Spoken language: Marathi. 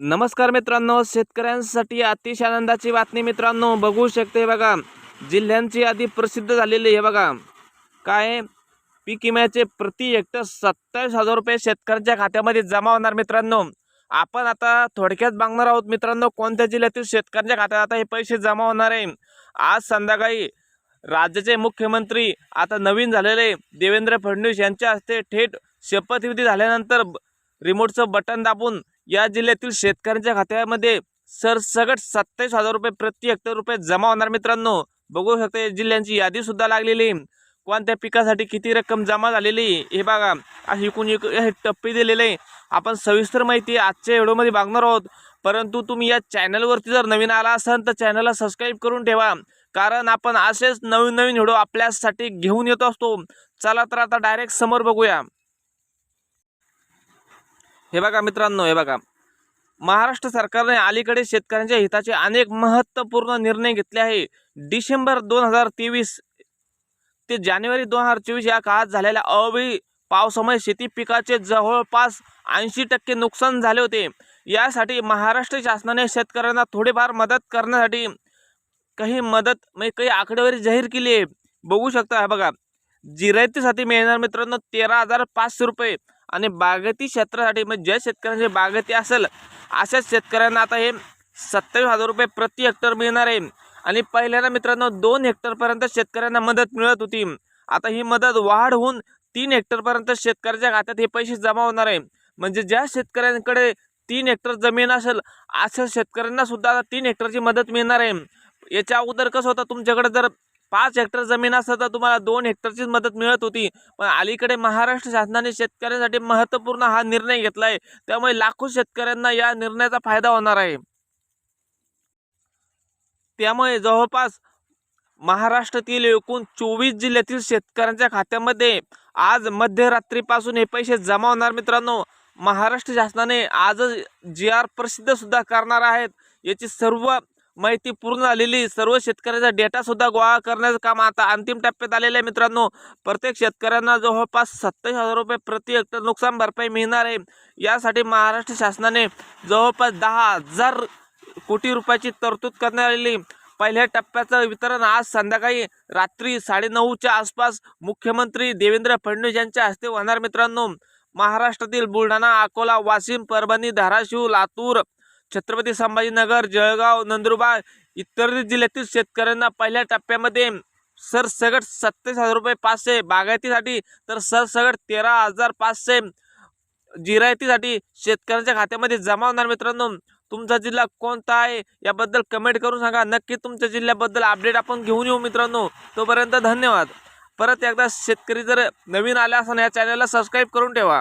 नमस्कार मित्रांनो शेतकऱ्यांसाठी अतिशय आनंदाची बातमी मित्रांनो बघू शकते बघा जिल्ह्यांची यादी प्रसिद्ध झालेली आहे बघा. काय? आहे? पीक विम्याचे प्रति हेक्टर सत्तावीस हजार रुपये शेतकऱ्यांच्या खात्यामध्ये जमा होणार मित्रांनो. आपण आता थोडक्यात बघणार आहोत मित्रांनो कोणत्या जिल्ह्यातील शेतकऱ्यांच्या खात्यात आता हे पैसे जमा होणार आहे. आज संध्याकाळी राज्याचे मुख्यमंत्री आता नवीन झालेले देवेंद्र फडणवीस यांच्या हस्ते थेट शपथविधी झाल्यानंतर ब- रिमोटचं बटन दाबून या जिल्ह्यातील शेतकऱ्यांच्या खात्यामध्ये सरसगट सत्तावीस हजार रुपये प्रति हेक्टर रुपये जमा होणार मित्रांनो. बघू शकता या जिल्ह्यांची यादी सुद्धा लागलेली. आहे. कोणत्या पिकासाठी किती रक्कम जमा झालेली आहे, हे बघा. अशी एकूण एक हे टप्पे दिलेले. आहे. आपण सविस्तर माहिती आजच्या व्हिडिओमध्ये मागणार आहोत. परंतु तुम्ही या चॅनलवरती जर नवीन आला असाल तर चॅनलला सबस्क्राईब करून ठेवा. कारण आपण असेच नवीन नवीन व्हिडिओ आपल्यासाठी घेऊन येत असतो. चला तर आता डायरेक्ट समोर बघूया. हे बघा मित्रांनो हे बघा. महाराष्ट्र सरकारने अलीकडे शेतकऱ्यांच्या हिताचे अनेक महत्त्वपूर्ण निर्णय घेतले आहे. डिसेंबर दोन हजार तेवीस ते जानेवारी दोन हजार चोवीस या काळात झालेल्या अवेळी पावसामुळे शेती पिकाचे जवळपास ऐंशी टक्के नुकसान झाले होते. यासाठी महाराष्ट्र शासनाने शेतकऱ्यांना थोडीफार मदत करण्यासाठी काही मदत म्हणजे काही आकडेवारी जाहीर केली आहे. बघू शकता बघा. जिरायतीसाठी मिळणार मित्रांनो तेरा हजार पाचशे रुपये. आणि बागती क्षेत्रासाठी म्हणजे ज्या शेतकऱ्यांचे बागती असेल अशाच शेतकऱ्यांना आता हे सत्तावीस हजार रुपये प्रति हेक्टर मिळणार आहे. आणि पहिल्यांदा मित्रांनो दोन हेक्टरपर्यंत शेतकऱ्यांना मदत मिळत होती. आता ही मदत वाढ होऊन तीन हेक्टरपर्यंत शेतकऱ्याच्या खात्यात हे पैसे जमा होणार आहे. म्हणजे ज्या शेतकऱ्यांकडे तीन हेक्टर जमीन असेल अशा शेतकऱ्यांना सुद्धा आता तीन हेक्टरची मदत मिळणार आहे. याच्या अगोदर कसं होतं तुमच्याकडे जर पाच हेक्टर जमीन असतं तर तुम्हाला दोन हेक्टरचीच मदत मिळत होती. पण अलीकडे महाराष्ट्र शासनाने शेतकऱ्यांसाठी महत्त्वपूर्ण हा निर्णय घेतला आहे त्यामुळे लाखो शेतकऱ्यांना या निर्णयाचा फायदा होणार आहे. त्यामुळे जवळपास महाराष्ट्रातील एकूण चोवीस जिल्ह्यातील शेतकऱ्यांच्या खात्यामध्ये आज मध्यरात्रीपासून हे पैसे जमा होणार मित्रांनो. महाराष्ट्र शासनाने आजच जी आर प्रसिद्ध सुद्धा करणार आहेत. याची सर्व माहिती पूर्ण झालेली. सर्व शेतकऱ्याचा डेटा सुद्धा गोळा करण्याचं काम आता अंतिम टप्प्यात आलेलं आहे मित्रांनो. प्रत्येक शेतकऱ्यांना जवळपास सत्तावीस हजार रुपये प्रति हेक्टर नुकसान भरपाई मिळणार आहे. यासाठी महाराष्ट्र शासनाने जवळपास दहा हजार कोटी रुपयाची तरतूद करण्यात आलेली. पहिल्या टप्प्याचं वितरण आज संध्याकाळी रात्री साडेनऊच्या आसपास मुख्यमंत्री देवेंद्र फडणवीस यांच्या हस्ते होणार मित्रांनो. महाराष्ट्रातील बुलढाणा अकोला वाशिम परभणी धाराशिव लातूर छत्रपती संभाजीनगर जळगाव नंदुरबार इतर जिल्ह्यातील शेतकऱ्यांना पहिल्या टप्प्यामध्ये सरसगट सत्तावीस हजार रुपये पाचशे बागायतीसाठी तर सरसगट तेरा हजार पाचशे जिरायतीसाठी शेतकऱ्यांच्या खात्यामध्ये जमा होणार मित्रांनो. तुमचा जिल्हा कोणता आहे याबद्दल कमेंट करून सांगा. नक्की तुमच्या जिल्ह्याबद्दल अपडेट आपण घेऊन येऊ मित्रांनो. तोपर्यंत धन्यवाद. परत एकदा शेतकरी जर नवीन आला असेल या चॅनलला सबस्क्राईब करून ठेवा.